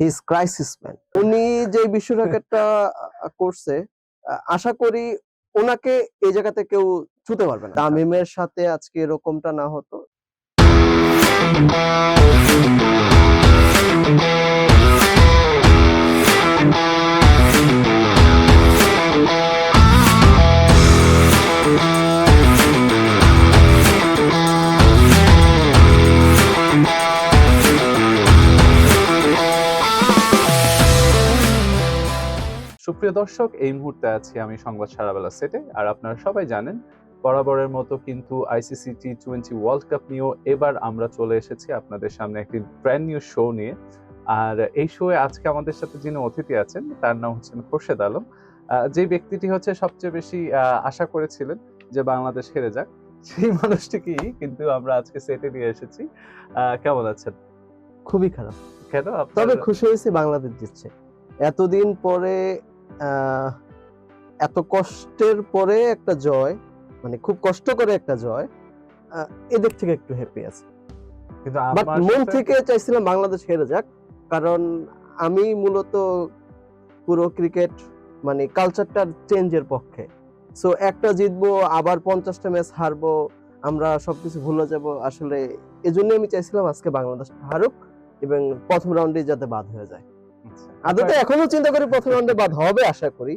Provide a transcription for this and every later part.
His crisis man উনি যে বিশ্ব রেকর্ডটা করছে, আশা করি ওনাকে এই জায়গাতে কেউ ছুতে পারবে না। তামিমের সাথে আজকে এরকমটা না হতো। সুপ্রিয় দর্শক এই মুহূর্তে আছি আমি সংবাদ সারাবেলা সেটে আর আপনারা সবাই জানেন বরাবরের মতো কিন্তু ICC T twenty world cup নিয়েও এবার আমরা চলে এসেছি আপনাদের সামনে একটি ব্র্যান্ড নিউ শো নিয়ে। আর এই শোয়ে আজকে আমাদের সাথে যিনি অতিথি আছেন তার নাম হচ্ছেন খোরশেদ আলম। যে ব্যক্তিটি হচ্ছে সবচেয়ে বেশি আহ, আশা করেছিলেন যে বাংলাদেশ হেরে যাক সেই মানুষটিকেই কিন্তু আমরা আজকে সেটে নিয়ে এসেছি। আহ, কেমন আছেন? খুবই খারাপ। কেন? তবে খুশি হয়েছি বাংলাদেশ জিতছে। এতদিন পরে এত কষ্টের পরে একটা জয় মানে খুব কষ্ট করে একটা জয় এদিক থেকে একটু হ্যাপি আছে কিন্তু মন থেকে চাইছিলাম বাংলাদেশ হেরে যাক কারণ আমি মূলত পুরো ক্রিকেট মানে কালচারটার চেঞ্জের পক্ষে সো একটা জিতবো আবার পঞ্চাশটা ম্যাচ হারবো আমরা সবকিছু ভুলে যাব আসলে এজন্য আমি চাইছিলাম আজকে বাংলাদেশ হারুক এবং প্রথম রাউন্ডে যাতে বাদ হয়ে যায়। আদতে এখনও চিন্তা করি প্রথম রাউন্ডে বাদ হবে আশা করি।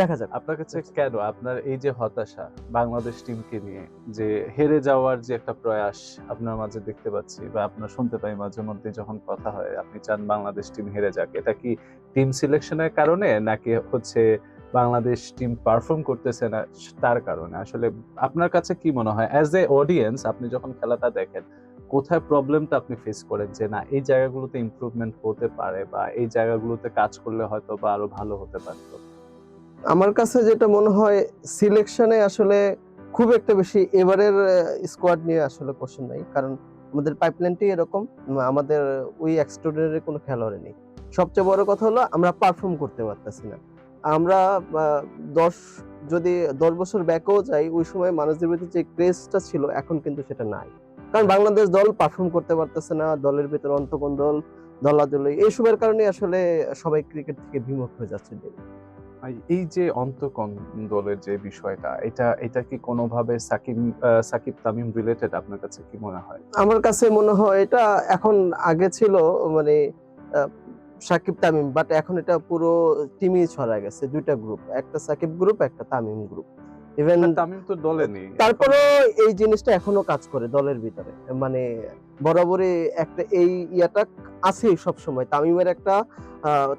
দেখা যাক। আপনার কাছে কেন? আপনার এই যে হতাশা বাংলাদেশ টিমকে নিয়ে যে হেরে যাওয়ার যে একটা প্রয়াস আপনার মাঝে দেখতে পাচ্ছি বা আপনার শুনতে পাই মাঝে মধ্যে যখন কথা হয় আপনি চান বাংলাদেশ টিম হেরে যাক। এটা কি টিম সিলেকশনের কারণে নাকি হচ্ছে বাংলাদেশ টিম পারফর্ম করতেছে না তার কারণে? আসলে আপনার কাছে কি মনে হয়? অ্যাজ এ অডিয়েন্স আপনি যখন খেলাটা দেখেন কোথায় প্রবলেমটা আপনি ফেস করেন যে, না, এই জায়গাগুলোতে ইমপ্রুভমেন্ট হতে পারে বা এই জায়গাগুলোতে কাজ করলে হয়তো বা আরও ভালো হতে পারতো। আমার কাছে যেটা মনে হয় সিলেকশনে আসলে খুব একটা বেশি এবারের স্কোয়াড নিয়ে আসলে কোশ্চেন নাই। কারণ আমাদের পাইপলাইনটি এরকম আমাদের ওই এক্সট্রাঅর্ডিনারি কোনো খেলোয়াড় নেই সবচেয়ে বড় কথা হলো, আমরা পারফর্ম করতে পারতেছি না। আমরা দশ, যদি দশ বছর ব্যাকও যাই, ওই সময় মানুষদের ভিতরে যে ক্রেজটা ছিল, এখন কিন্তু সেটা নাই। কারণ বাংলাদেশ দল পারফর্ম করতে পারতেছে না দলের ভিতরে অন্তকোন্দল দলাদলি এইসবের কারণে আসলে সবাই ক্রিকেট থেকে বিমুখ হয়ে যাচ্ছে এই যে অন্তকন্দলের যে বিষয়টা এটা এটা কি কোনোভাবে সাকিব সাকিব তামিম রিলেটেড আপনার কাছে কি মনে হয়? আমার কাছে মনে হয় এটা এখন আগে ছিল মানে সাকিব তামিম বাট এখন এটা পুরো টিমই ছড়া গেছে দুইটা গ্রুপ একটা সাকিব গ্রুপ একটা তামিম গ্রুপ ইভেন তামিম তো দলে নেই। তারপরে এই জিনিসটা এখনও কাজ করে দলের ভিতরে। মানে বরাবরই একটা এই ইয়াটা আছে সব সময় তামিমের একটা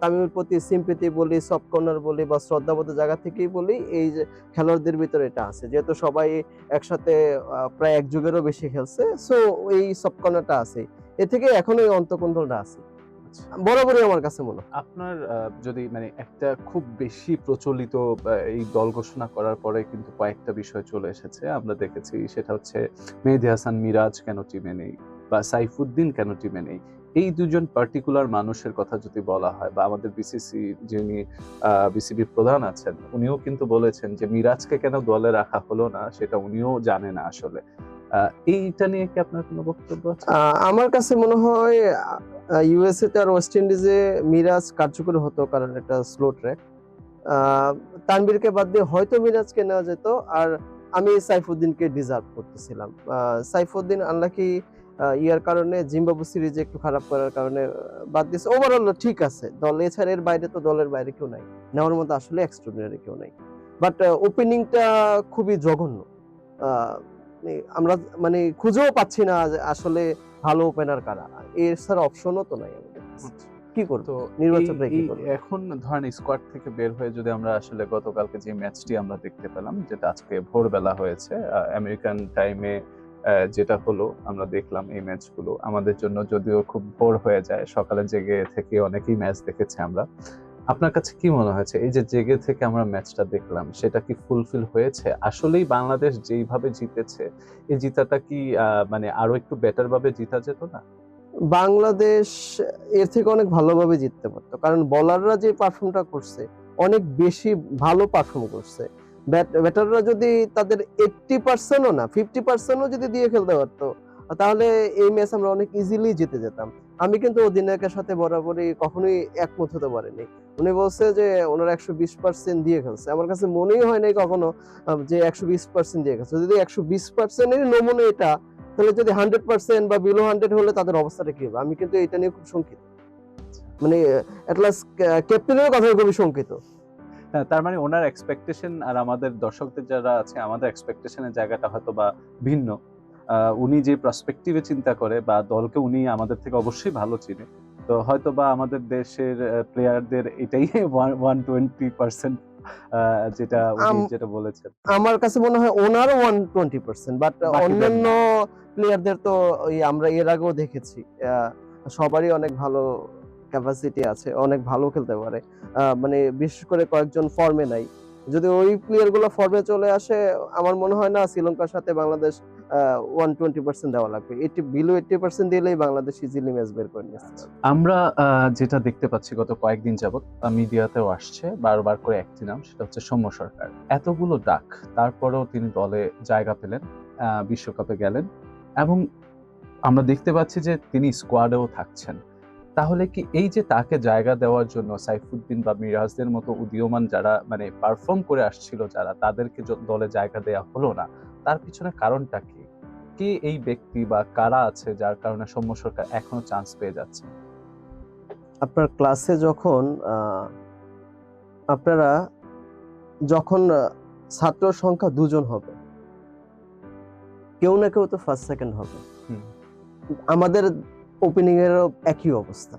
তামিমের প্রতি বলি সফট কর্নার বলি বা শ্রদ্ধাবোধ জায়গা থেকেই বলি এই যে খেলোয়াড়দের ভিতরে এটা আছে। যেহেতু সবাই একসাথে প্রায় এক যুগেরও বেশি খেলছে সো এই সফট কর্নারটা আছে। এ থেকে এখনও এই অন্তকন্ট্রোলটা আছে। বরাবরই আমার কাছে মনে আপনার যদি মানে একটা খুব বেশি প্রচলিত এই দল ঘোষণা করার পরে কিন্তু কয়েকটা বিষয় চলে এসেছে। আমরা দেখেছি সেটা হচ্ছে মেহেদি হাসান মিরাজ কেন টিমে নেই? বা সাইফুদ্দিন কেন টিমে নেই? এই দুজন পার্টিকুলার মানুষের কথা যদি বলা হয় বা আমাদের বিসিসি যিনি বিসিবি প্রধান আছেন উনিও কিন্তু বলেছেন যে মিরাজকে কেন দলে রাখা হলো না সেটা উনিও জানে না আসলে। এইটা নিয়ে কি আপনার কোনো বক্তব্য আছে? আমার কাছে মনে হয় ইউএসএ তে আর ওয়েস্ট ইন্ডিজে মিরাজ কার্যকর হতো কারণ এটা স্লো ট্র্যাক তানবীরকে বাদ দিয়ে হয়তো মিরাজকে নেওয়া যেত, আর আমি সাইফুদ্দিনকে ডিজার্ভ করতেছিলাম। সাইফুদ্দিন আনলাকি ইয়ার কারণে জিম্বাবু সিরিজে একটু খারাপ করার কারণে বাদ দিয়েছে। ওভারঅল ঠিক আছে, দল এছাড়া এর বাইরে তো দলের বাইরে কেউ নাই। নেওয়ার মতো আসলে এক্সট্রাঅর্ডিনারি কেউ নাই। বাট ওপেনিংটা খুবই জঘন্য। আমরা মানে খুঁজেও পাচ্ছি না আসলে ভালো ওপেনার কারা। এর স্যার অপশনও তো নাই আমাদের কি করতো কি এখন ধরেন স্কোয়াড থেকে বের হয়ে যদি আমরা আসলে গতকালকে যে ম্যাচটি আমরা দেখতে পেলাম যেটা আজকে ভোরবেলা হয়েছে আমেরিকান টাইমে যেটা হলো আমরা দেখলাম এই ম্যাচগুলো আমাদের জন্য যদিও খুব ভোর হয়ে যায় সকালে জেগে থেকে অনেকেই ম্যাচ দেখেছি আমরা। আপনার কাছে কি মনে হয়েছে? এই যে জেগে থেকে আমরা ম্যাচটা দেখলাম, সেটা কি ফুলফিল হয়েছে? আসলেই বাংলাদেশ যেইভাবে জিতেছে, এই জিতাটা কি মানে আরও একটু বেটার ভাবে জিতা যেত না? বাংলাদেশ এর থেকে অনেক ভালোভাবে জিততে পারতো। কারণ বলাররা যে পারফর্মটা করছে, অনেক বেশি ভালো পারফর্ম করছে। ব্যাটাররা যদি তাদের এইটটি পার্সেন্টও না ফিফটি পার্সেন্টও যদি দিয়ে খেলতে পারতো তাহলে এই ম্যাচ আমরা অনেক ইজিলি জিতে যেতাম। আমি কিন্তু অধিনায়কের সাথে বরাবরই কখনোই একমত হতে পারিনি। উনি বলছে যে ওনার একশো বিশ পার্সেন্ট দিয়ে খেলছে। আমার কাছে মনেই হয় নাই কখনো যে একশো বিশ পার্সেন্ট দিয়ে খেলছে। যদি একশো বিশ পার্সেন্টের নমুনা এটা তাহলে যদি হান্ড্রেড পার্সেন্ট বা বিলো হান্ড্রেড হলে তাদের অবস্থাটা কি হবে? আমি কিন্তু এটা নিয়ে খুব শঙ্কিত। মানে অ্যাটলাস ক্যাপ্টেনের কথা খুবই শঙ্কিত। হ্যাঁ, তার মানে ওনার এক্সপেকটেশন আর আমাদের দর্শকদের যারা আছে আমাদের এক্সপেকটেশনের জায়গাটা হয়তো বা ভিন্ন। উনি যে প্রসপেক্টিভে চিন্তা করে বা দলকে উনি আমাদের থেকে অবশ্যই ভালো চিনে। তো হয়তো বা আমাদের দেশের প্লেয়ারদের এটাই ওয়ান টোয়েন্টি পার্সেন্ট যেটা উনি যেটা বলেছেন। আমার কাছে মনে হয় ওনারও ওয়ান টোয়েন্টি পার্সেন্ট বাট অন্যান্য প্লেয়ারদের তো আমরা এর আগেও দেখেছি সবারই অনেক ভালো ক্যাপাসিটি আছে অনেক ভালো খেলতে পারে। মানে বিশেষ করে কয়েকজন ফর্মে নাই। যদি ওই প্লেয়ারগুলো ফর্মে চলে আসে, আমার মনে হয় না শ্রীলঙ্কার সাথে বাংলাদেশ ওয়ান টোয়েন্টি পার্সেন্ট দেওয়া লাগবে। এইটি বিলো এইটি পার্সেন্ট দিলেই বাংলাদেশ ইজিলি ম্যাচ বের করে পারবে। আমরা যেটা দেখতে পাচ্ছি গত কয়েকদিন যাবত মিডিয়াতেও আসছে, বারবার করে একটি নাম, সেটা হচ্ছে সৌম্য সরকার। এতগুলো ডাক, তারপরেও তিনি দলে জায়গা পেলেন বিশ্বকাপে গেলেন, এবং আমরা দেখতে পাচ্ছি যে তিনি স্কোয়াডেও থাকছেন। তাহলে কি এই যে তাকে জায়গা দেওয়ার জন্য সাইফুদ্দিন বা মিরাজদের মতো উদীয়মান যারা মানে পারফর্ম করে আসছিল যারা তাদেরকে দলে জায়গা দেওয়া হলো না তার পিছনে কারণটা কি? কে এই ব্যক্তি বা কারা আছে যার কারণে সৌম্য সরকার এখনও চান্স পেয়ে যাচ্ছে? আপনার ক্লাসে যখন আপনারা যখন ছাত্র সংখ্যা দুজন হবে কেউ না কেউ তো ফার্স্ট সেকেন্ড হবে। আমাদের ওপেনিং এর একই অবস্থা।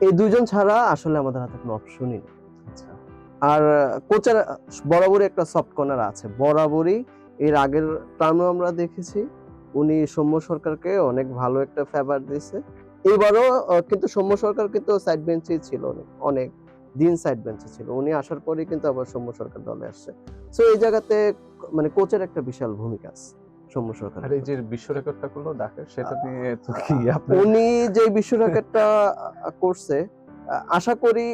এই দুজন ছাড়া আসলে আমাদের হাতে কোনো অপশনই নেই। আচ্ছা। আর কোচের বরাবরই একটা সফট কর্নার আছে। বরাবরই এর আগের টার্মে আমরা দেখেছি। উনি সৌম্য সরকারকে অনেক ভালো একটা ফেভার দিয়েছে। এইবারও আহ, কিন্তু সৌম্য সরকার কিন্তু সাইড বেঞ্চেই ছিল অনেক অনেক দিন সাইড বেঞ্চে ছিল। উনি আসার পরেই কিন্তু আবার সৌম্য সরকার দলে আসছে। সো এই জায়গাতে মানে কোচের একটা বিশাল ভূমিকা আছে। সৌম্য সরকার আর এই যে বিশ্ব রেকর্ডটা করল ডাকে সেটা নিয়ে তো কি আপনার উনি যে বিশ্ব রেকর্ডটা করছে আশা করি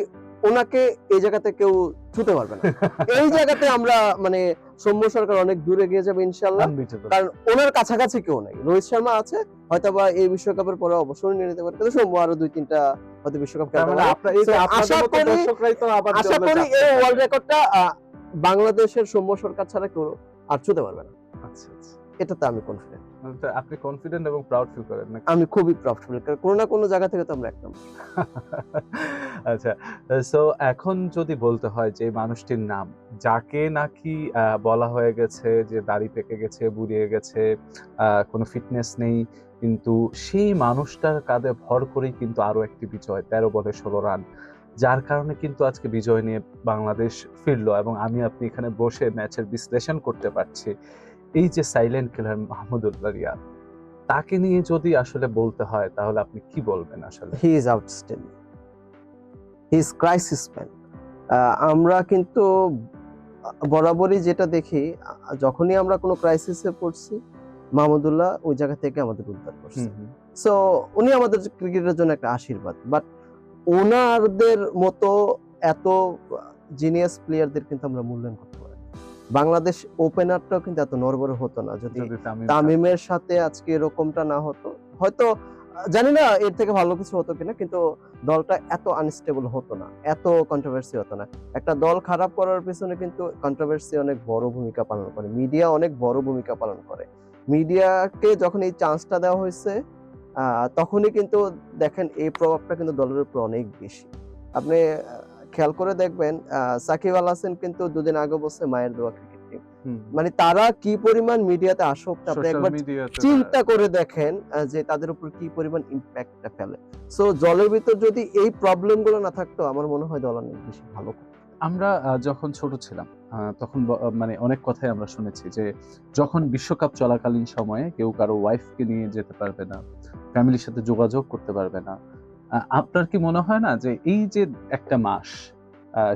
ওনাকে এই জায়গাতে কেউ ছুতে পারবে না। এই জায়গাতে আমরা মানে সৌম্য সরকার অনেক দূরে গিয়ে যাবে ইনশাল্লাহ কারণ ওনার কাছাকাছি কেউ নেই। রোহিত শর্মা আছে হয়তো বা এই বিশ্বকাপের পরে অবসর নিয়ে নিতে পারে কিন্তু সৌম্য আরও দুই তিনটা হয়তো বিশ্বকাপ আশা করি- আশা করি এই ওয়ার্ল্ড রেকর্ডটা বাংলাদেশের সৌম্য সরকার ছাড়া কেউ আর ছুতে পারবে না। আচ্ছা আচ্ছা। এটাতে আমি কনফিডেন্ট মানে আপনি কনফিডেন্ট এবং প্রাউড ফিল করেন নাকি? আমি খুবই প্রফিটেবল করি। কোনো না কোনো জায়গা থেকে তো আমরা এক নম্বর আচ্ছা সো এখন যদি বলতে হয় যে মানুষটির নাম যাকে নাকি বলা হয়ে গেছে যে দাড়ি পেকে গেছে বুড়িয়ে গেছে কোনো ফিটনেস নেই কিন্তু সেই মানুষটার কাঁধে ভর করেই কিন্তু আরও একটি বিজয় তেরো বলে ষোলো রান। যার কারণে কিন্তু আজকে বিজয় নিয়ে বাংলাদেশ ফিরলো এবং আমি আপনি এখানে বসে ম্যাচের বিশ্লেষণ করতে পারছি। এই যে সাইলেন্ট কিলার মাহমুদুল্লাহ রিয়াদ তাকে নিয়ে যদি আসলে বলতে হয় তাহলে আপনি কি বলবেন আসলে? He is outstanding he is crisis man আমরা কিন্তু বরাবরই যেটা দেখি যখনই আমরা কোনো ক্রাইসিসে পড়ছি মাহমুদুল্লাহ ওই জায়গা থেকে আমাদের উদ্ধার করছে। সো উনি আমাদের ক্রিকেটের জন্য একটা আশীর্বাদ বাট ওনারদের মতো এত জিনিয়াস প্লেয়ারদের কিন্তু আমরা মূল্যায়ন করতে। বাংলাদেশ ওপেনারটাও কিন্তু এত নরবরে হতো না। যদি তামিমের সাথে আজকে এরকমটা না হতো হয়তো জানি না এর থেকে ভালো কিছু হতো কিনা কিন্তু দলটা এত আনস্টেবল হতো না এত কন্ট্রোভার্সি হতো না। একটা দল খারাপ করার পেছনে কিন্তু কন্ট্রোভার্সি অনেক বড় ভূমিকা পালন করে মিডিয়া অনেক বড় ভূমিকা পালন করে। মিডিয়াকে যখন এই চান্সটা দেওয়া হয়েছে আহ, তখনই কিন্তু দেখেন এই প্রভাবটা কিন্তু দলের উপর অনেক বেশি। আপনি খেয়াল করে দেখবেন সাকিব আল হাসান কিন্তু দুদিন আগে বলছে মায়ের দোয়া ক্রিকেট টিম মানে তারা কি পরিমাণ মিডিয়াতে আসক্ত? আপনি একবার চিন্তা করে দেখেন যে তাদের উপর কি পরিমাণ ইম্প্যাক্টটা ফেলে। সো জলের ভিতর যদি এই প্রবলেমগুলো না থাকতো আমার মনে হয় দল অনেক বেশি ভালো। আমরা যখন ছোট ছিলাম তখন মানে অনেক কথাই আমরা শুনেছি যে যখন বিশ্বকাপ চলাকালীন সময়ে কেউ কারও ওয়াইফকে নিয়ে যেতে পারবে না ফ্যামিলির সাথে যোগাযোগ করতে পারবে না আপনার কি মনে হয় না যে এই যে একটা মাস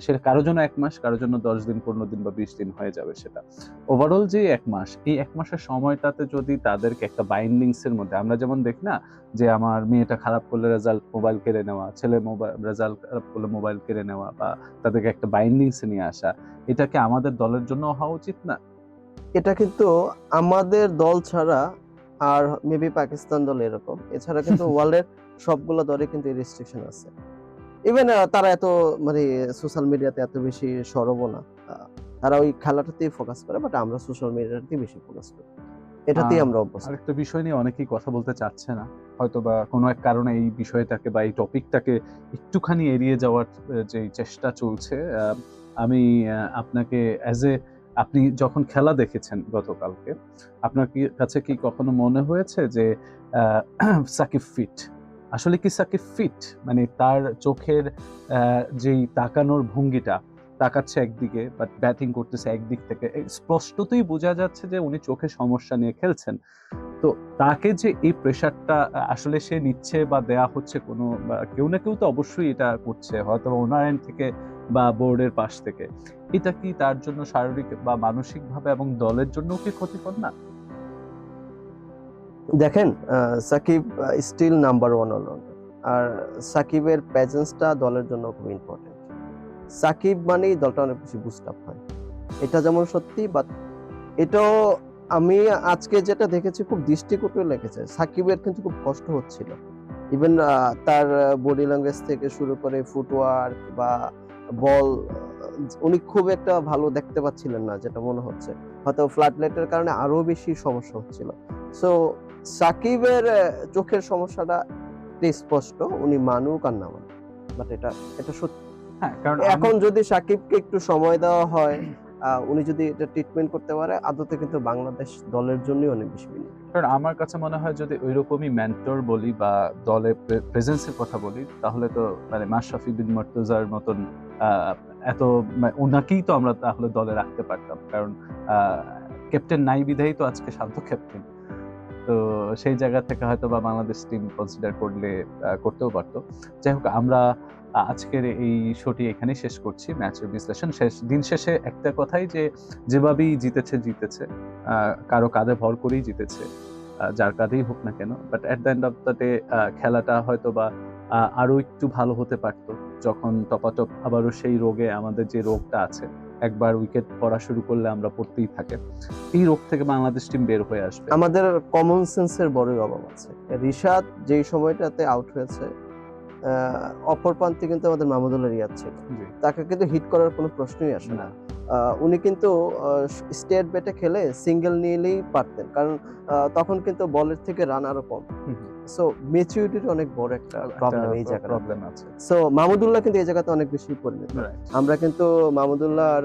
সেটা কারোর জন্য এক মাস কারোর জন্য দশ দিন পনেরো দিন বা বিশ দিন হয়ে যাবে সেটা? ওভারঅল যে এক মাস এই এক মাসের সময়টাতে যদি তাদেরকে একটা বাইন্ডিংস এর মধ্যে আমরা যেমন দেখি না যে আমার মেয়েটা খারাপ করলে রেজাল্ট মোবাইল কেড়ে নেওয়া ছেলে মোবাইল রেজাল্ট খারাপ করলে মোবাইল কেড়ে নেওয়া বা তাদেরকে একটা বাইন্ডিংসে নিয়ে আসা এটাকে আমাদের দলের জন্য হওয়া উচিত না? এটা কিন্তু আমাদের দল ছাড়া আর মেবি পাকিস্তান দল এরকম। এছাড়া কিন্তু ওয়ার্ল্ডের সবগুলো দলে কিন্তু এই রেস্ট্রিকশন আছে। ইভেন তারা এত মানে সোশ্যাল মিডিয়াতে এত বেশি সরবও না। তারা ওই খেলাটাতেই ফোকাস করে বাট আমরা সোশ্যাল মিডিয়াতেই বেশি ফোকাস করি। এটাতেই আমরা অভ্যস্ত। আরেকটা বিষয় নিয়ে অনেকেই কথা বলতে চাচ্ছে না। হয়তো বা কোনো এক কারণে এই বিষয়টাকে বা এই টপিকটাকে একটুখানি এড়িয়ে যাওয়ার যে চেষ্টা চলছে আমি আপনাকে অ্যাজ এ আপনি যখন খেলা দেখেছেন গতকালকে আপনার কাছে কি কখনো মনে হয়েছে যে সাকিব ফিট আসলে কি সাকিব ফিট মানে তার চোখের যেই তাকানোর ভঙ্গিটা, তাকাচ্ছে একদিকে বাট ব্যাটিং করতেছে একদিক থেকে স্পষ্টতই বোঝা যাচ্ছে যে উনি চোখে সমস্যা নিয়ে খেলছেন। তো তাকে যে এই প্রেশারটা আসলে সে নিচ্ছে বা দেয়া হচ্ছে কোনো কেউ না কেউ তো অবশ্যই এটা করছে, হয়তো ওনার end থেকে বা বোর্ডের পাশ থেকে। এটা কি তার জন্য শারীরিক বা মানসিকভাবে এবং দলের জন্য কি ক্ষতিকর? না। দেখেন Shakib still number one allrounder আর সাকিবের প্রেজেন্সটা দলের জন্য খুব ইম্পর্টেন্ট সাকিব মানেই দলটা অনেক বেশি বুস্ট আপ হয়। এটা যেমন সত্যি বাট এটাও আমি আজকে যেটা দেখেছি, খুব দৃষ্টিকটু লেগেছে। সাকিবের কিন্তু খুব কষ্ট হচ্ছিল। ইভেন তার বডি ল্যাঙ্গুয়েজ থেকে শুরু করে ফুটওয়ার্ক বা বল উনি খুব একটা ভালো দেখতে পাচ্ছিলেন না, যেটা মনে হচ্ছে। হয়তো ফ্লাড লাইটের কারণে আরও বেশি সমস্যা হচ্ছিল। সো সাকিবের চোখের সমস্যাটা স্পষ্ট উনি মানুক আর না মানুক বাট এটা এটা সত্যি। হ্যাঁ কারণ এখন যদি সাকিবকে একটু সময় দেওয়া হয় উনি যদি এটা ট্রিটমেন্ট করতে পারে আদতে কিন্তু বাংলাদেশ দলের জন্যই অনেক বেশি। কারণ আমার কাছে মনে হয় যদি ওইরকমই মেন্টর বলি বা দলে প্রেজেন্সের কথা বলি তাহলে তো মানে মাশরাফি বিন মর্তুজার মতন এত মানে ওনাকেই তো আমরা তাহলে দলে রাখতে পারতাম। কারণ ক্যাপ্টেন নাই বিধাই তো আজকে শান্ত ক্যাপ্টেন তো সেই জায়গা থেকে হয়তো বা বাংলাদেশ টিম কনসিডার করলে করতেও পারতো। যাই হোক আমরা আজকের এই শোটি এখানেই শেষ করছি ম্যাচের বিশ্লেষণ শেষ। দিন শেষে একটা কথাই যে যেভাবেই জিতেছে জিতেছে। কারও কাঁধে ভর করেই জিতেছে যার কাঁধেই হোক না কেন। But at the end of the day খেলাটা হয়তো বা আহ, আরও একটু ভালো হতে পারতো যখন টপাটপ আবারও সেই রোগে আমাদের যে রোগটা আছে। একবার উইকেট পড়া শুরু করলে আমরা পড়তেই থাকে। এই রোগ থেকে বাংলাদেশ টিম বের হয়ে আসবে। আমাদের কমন সেন্সের বড়ই অভাব আছে। রিশাদ যেই সময়টাতে আউট হয়েছে অপর প্রান্তে কিন্তু আমাদের মাহমুদুল্লাহ রিয়াদ ছিল। তাকে কিন্তু হিট করার কোনো প্রশ্নই আসে না। উনি কিন্তু স্টেট ব্যাটে খেলে সিঙ্গেল নিলেই পারতেন। কারণ তখন কিন্তু বলের থেকে রান আরও কম। সো মেচুরিটির অনেক বড় একটা প্রবলেম এই জায়গায় প্রবলেম আছে। সো মাহমুদুল্লাহ কিন্তু এই জায়গাতে অনেক বেশি পরিণত। আমরা কিন্তু মাহমুদুল্লাহ আর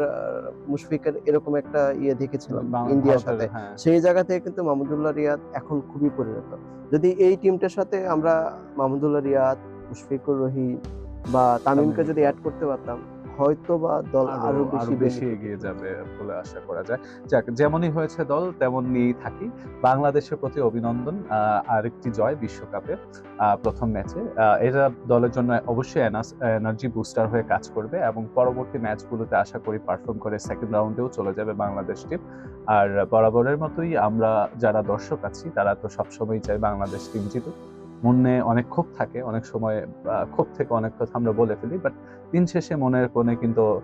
মুশফিকের এরকম একটা ইয়ে দেখেছিলাম ইন্ডিয়ার সাথে। হ্যাঁ। সেই জায়গা থেকে কিন্তু মাহমুদুল্লাহ রিয়াদ এখন খুবই পরিণত। যদি এই টিমটার সাথে আমরা মাহমুদুল্লাহ রিয়াদ মুশফিকুর রহিম বা তামিমকে তামিম। যদি অ্যাড করতে পারতাম হয়তো বা দল আরও বেশি বেশি এগিয়ে যাবে বলে আশা করা যায়। যাক যেমনই হয়েছে দল তেমন নিয়েই থাকি। বাংলাদেশের প্রতি অভিনন্দন। আরেকটি জয় বিশ্বকাপে প্রথম ম্যাচে। এটা দলের জন্য অবশ্যই এনার্জি বুস্টার হয়ে কাজ করবে এবং পরবর্তী ম্যাচগুলোতে আশা করি পারফর্ম করে সেকেন্ড রাউন্ডেও চলে যাবে বাংলাদেশ টিম। আর বরাবরের মতোই আমরা যারা দর্শক আছি তারা তো সবসময় চাই বাংলাদেশ টিম জিতুক। মনে অনেক ক্ষোভ থাকে অনেক সময় ক্ষোভ থেকে অনেক কথা আমরা বলে ফেলি বাট দিন শেষে মনের কোণে কিন্তু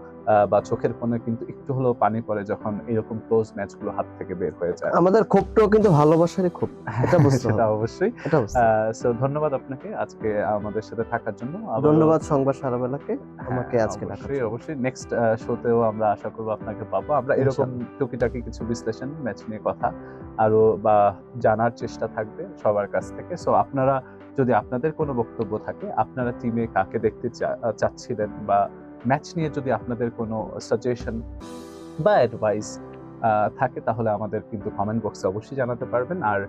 বা চোখের কোণে কিন্তু একটু হলেও পানি পড়ে যখন এরকম ক্লোজ ম্যাচগুলো হাত থেকে বের হয়ে যায়। আমাদের ক্ষোভটাও কিন্তু ভালোবাসারই ক্ষোভ এটা বুঝতে হবে। অবশ্যই। সো ধন্যবাদ আপনাকে আজকে আমাদের সাথে থাকার জন্য। ধন্যবাদ সংবাদ সারাবেলাকে হ্যাঁ, আমাকে আজকে অবশ্যই। অবশ্যই। নেক্সট শোতেও আমরা আশা করব আপনাকে পাবো। আমরা এরকম টুকিটাকি কিছু বিশ্লেষণ ম্যাচ নিয়ে কথা আরও বা জানার চেষ্টা থাকবে সবার কাছ থেকে। সো আপনারা যদি আপনাদের কোনো বক্তব্য থাকে, আপনারা টিমে কাকে দেখতে চাচ্ছিলেন বা ম্যাচ নিয়ে যদি আপনাদের কোনো সাজেশন বা অ্যাডভাইস থাকে তাহলে আমাদের কিন্তু কমেন্ট বক্সে অবশ্যই জানাতে পারবেন। আর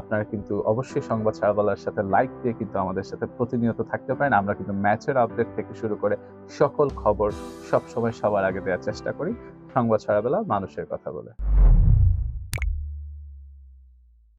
আপনারা কিন্তু অবশ্যই সংবাদ সারাবেলার সাথে লাইক দিয়ে কিন্তু আমাদের সাথে প্রতিনিয়ত থাকতে পারেন। আমরা কিন্তু ম্যাচের আপডেট থেকে শুরু করে সকল খবর সবসময় সবার আগে দেওয়ার চেষ্টা করি। সংবাদ সারাবেলা মানুষের কথা বলে।